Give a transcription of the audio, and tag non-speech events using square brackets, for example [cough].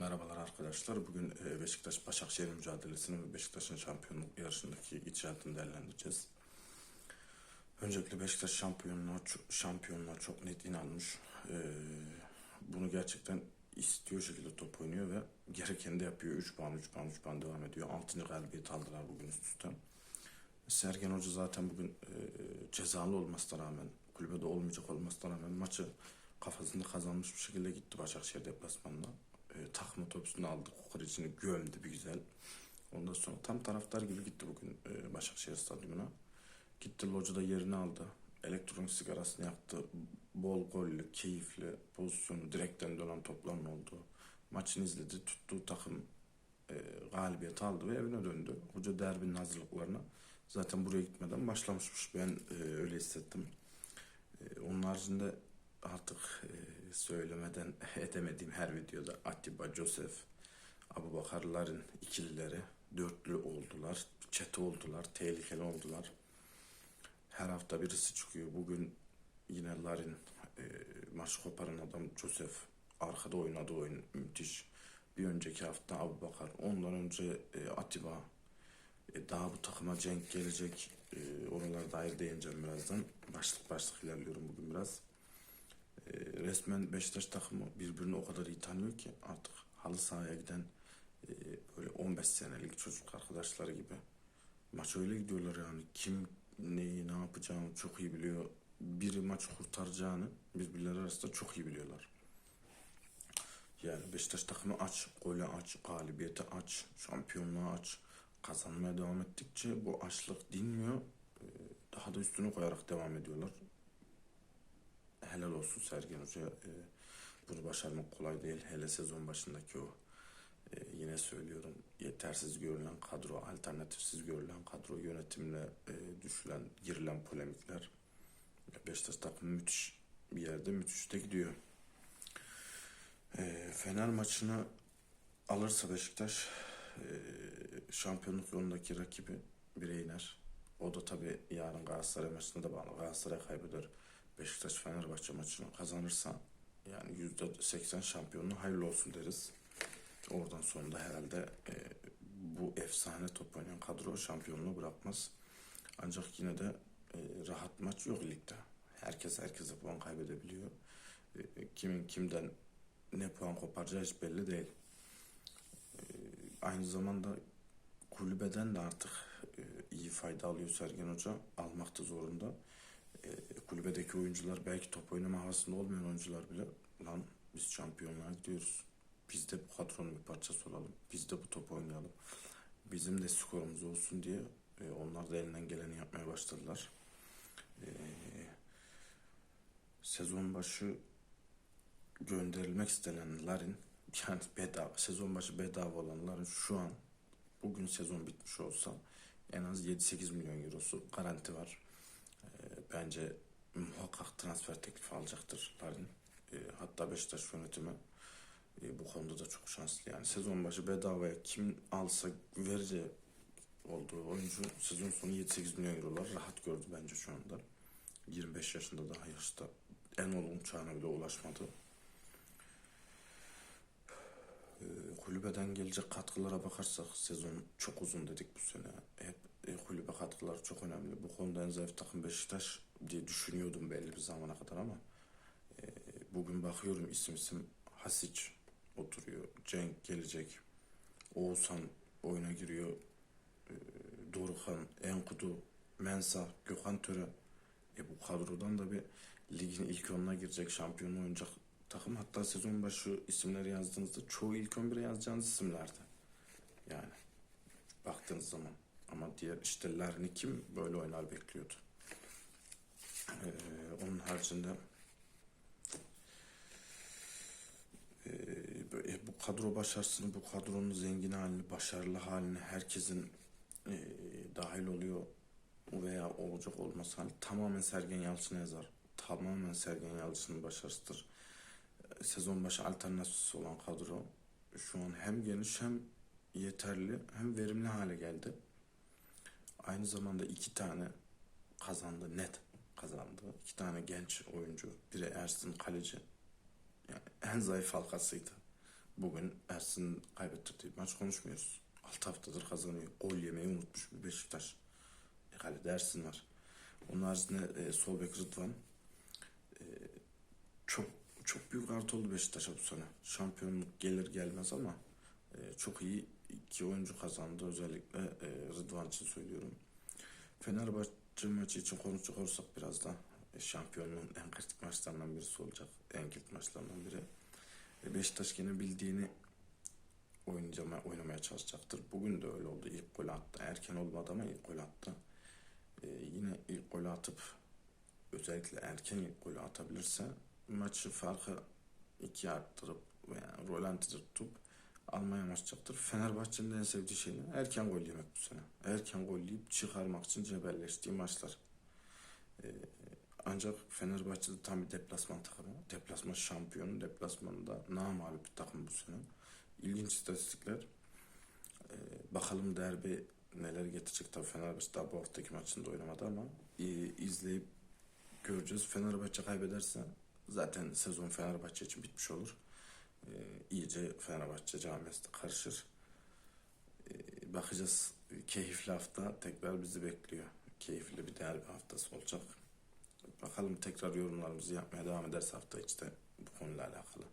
Merhabalar arkadaşlar. Bugün e, Beşiktaş Başakşehir mücadelesini ve Beşiktaş'ın şampiyonluk yarışındaki gidişatını değerlendireceğiz. Öncelikle Beşiktaş şampiyonluğa, şampiyonluğa çok net inanmış. E, Bunu gerçekten istiyor şekilde top oynuyor ve gerekeni de yapıyor. 3 puan, 3 puan, 3 puan devam ediyor. 6. galibiyet aldılar bugün üst üste. Sergen Hoca zaten bugün e, cezalı olmasına rağmen, kulübede olmayacak olmasına rağmen maçı kafasında kazanmış bir şekilde gitti Başakşehir deplasmanına. E, takım otobüsünü aldı, kokoreçini gömdü bir güzel. Ondan sonra tam taraftar gibi gitti bugün e, Başakşehir stadyumuna. Gitti locada yerini aldı. Elektronik sigarasını yaktı. Bol gollü, keyifli, pozisyonu, direkten dönen topların olduğu. Maçını izledi. Tuttuğu takım e, galibiyet aldı ve evine döndü. Hoca derbinin hazırlıklarına zaten buraya gitmeden başlamışmış. Ben e, öyle hissettim. E, onun haricinde artık e, söylemeden [laughs] edemediğim her videoda Atiba, Joseph, Abu Bakarların ikilileri dörtlü oldular. Çete oldular, tehlikeli oldular. Her hafta birisi çıkıyor. Bugün yine Larin e, maç koparan adam Joseph. Arkada oynadığı oyun müthiş. Bir önceki hafta Abu Bakar. Ondan önce e, Atiba. E, daha bu takıma Cenk gelecek. E, oralara dair değineceğim birazdan. Başlık başlık ilerliyorum bugün biraz. E, resmen Beşiktaş takımı birbirini o kadar iyi tanıyor ki artık halı sahaya giden e, böyle 15 senelik çocuk arkadaşları gibi. Maç öyle gidiyorlar yani. Kim neyi ne yapacağını çok iyi biliyor. Biri maçı kurtaracağını birbirleri arasında çok iyi biliyorlar. Yani Beşiktaş takımı aç, golü aç, galibiyeti aç, şampiyonluğu aç. Kazanmaya devam ettikçe bu açlık dinmiyor. Ee, Daha da üstüne koyarak devam ediyorlar. Helal olsun Sergen Hoca. Ee, Bunu başarmak kolay değil. Hele sezon başındaki o e, yine söylüyorum yetersiz görülen kadro, alternatifsiz görülen kadro yönetimle e, düşülen, girilen polemikler. Beşiktaş takımı müthiş bir yerde müthiş de gidiyor. E, Fener maçını alırsa Beşiktaş e, şampiyonluk yolundaki rakibi bire iner. O da tabii yarın Galatasaray maçına da bağlı. Galatasaray kaybeder. Beşiktaş Fenerbahçe maçını kazanırsa yani yüzde seksen şampiyonluğu hayırlı olsun deriz. Oradan sonra da herhalde e, bu efsane top oynayan kadro şampiyonluğu bırakmaz. Ancak yine de e, rahat maç yok ligde. Herkes herkese puan kaybedebiliyor. E, kimin kimden ne puan koparacağı hiç belli değil. E, aynı zamanda kulübeden de artık e, iyi fayda alıyor Sergen Hoca. Almakta zorunda. E, kulübedeki oyuncular belki top oynama havasında olmayan oyuncular bile lan biz şampiyonluğa gidiyoruz. Biz de bu kadronun bir parçası olalım. Biz de bu topu oynayalım. Bizim de skorumuz olsun diye e, onlar da elinden geleni yapmaya başladılar. E, sezon başı gönderilmek istenenlerin [laughs] yani bedava, sezon başı bedava olanların şu an bugün sezon bitmiş olsa en az 7-8 milyon eurosu garanti var. Bence muhakkak transfer teklifi alacaktır Larin. E, hatta Beşiktaş yönetimi e, bu konuda da çok şanslı. Yani sezon başı bedavaya kim alsa vereceği olduğu oyuncu sezon sonu 7-8 milyon eurolar rahat gördü bence şu anda. 25 yaşında daha yaşta en olgun çağına bile ulaşmadı. E, kulübeden gelecek katkılara bakarsak sezon çok uzun dedik bu sene. Hep e, kulübe katkıları çok önemli. Bu konuda en zayıf takım Beşiktaş diye düşünüyordum belli bir zamana kadar ama e, bugün bakıyorum isim isim Hasic oturuyor. Cenk gelecek. Oğuzhan oyuna giriyor. E, Dorukhan, Enkudu, Mensa, Gökhan Töre. E bu kadrodan da bir ligin ilk onuna girecek şampiyonluğu oynayacak takım. Hatta sezon başı isimleri yazdığınızda çoğu ilk 11'e yazacağınız isimlerdi. Yani baktığınız zaman. Ama diğer işte Larin'i kim böyle oynar bekliyordu. Ee, onun haricinde e, böyle bu kadro başarısını, bu kadronun zengin halini, başarılı halini herkesin e, dahil oluyor veya olacak olması hali tamamen Sergen Yalçın'a yazar. Tamamen Sergen Yalçın'ın başarısıdır. E, Sezon başı alternatifsiz olan kadro şu an hem geniş hem yeterli hem verimli hale geldi. Aynı zamanda iki tane kazandı net kazandı. İki tane genç oyuncu. Biri Ersin kaleci. Yani en zayıf halkasıydı. bugün Ersin kaybettirdiği maç konuşmuyoruz. 6 haftadır kazanıyor. Gol yemeyi unutmuş bir Beşiktaş. E, kalede Ersin var. Onun haricinde e, sol Rıdvan. E, çok çok büyük artı oldu Beşiktaş'a bu sene. Şampiyonluk gelir gelmez ama e, çok iyi iki oyuncu kazandı. Özellikle e, Rıdvan için söylüyorum. Fenerbahçe maçı için konuşacak olursak biraz da e, şampiyonluğun en kritik maçlarından birisi olacak. En kilit maçlarından biri. E, Beşiktaş gene bildiğini oynayacağım, oynamaya çalışacaktır. Bugün de öyle oldu. İlk golü attı. Erken olmadı ama ilk golü attı. E, yine ilk golü atıp özellikle erken ilk golü atabilirse maçı farkı ikiye arttırıp veya rolantici tutup almaya başlayacaktır. Fenerbahçe'nin en sevdiği şey ne? Erken gol yemek bu sene. Erken gol yiyip çıkarmak için cebelleştiği maçlar. Ee, ancak Fenerbahçe'de tam bir deplasman takımı. Deplasman şampiyonu. Deplasmanda namağlup bir takım bu sene. İlginç istatistikler. Ee, bakalım derbi neler getirecek. Tabii Fenerbahçe daha bu haftaki maçında oynamadı ama iyi izleyip göreceğiz. Fenerbahçe kaybederse zaten sezon Fenerbahçe için bitmiş olur. Ee, iyice Fenerbahçe camiası karışır. Ee, bakacağız. Keyifli hafta tekrar bizi bekliyor. Keyifli bir derbi haftası olacak. Bakalım tekrar yorumlarımızı yapmaya devam ederiz hafta içi de bu konuyla alakalı.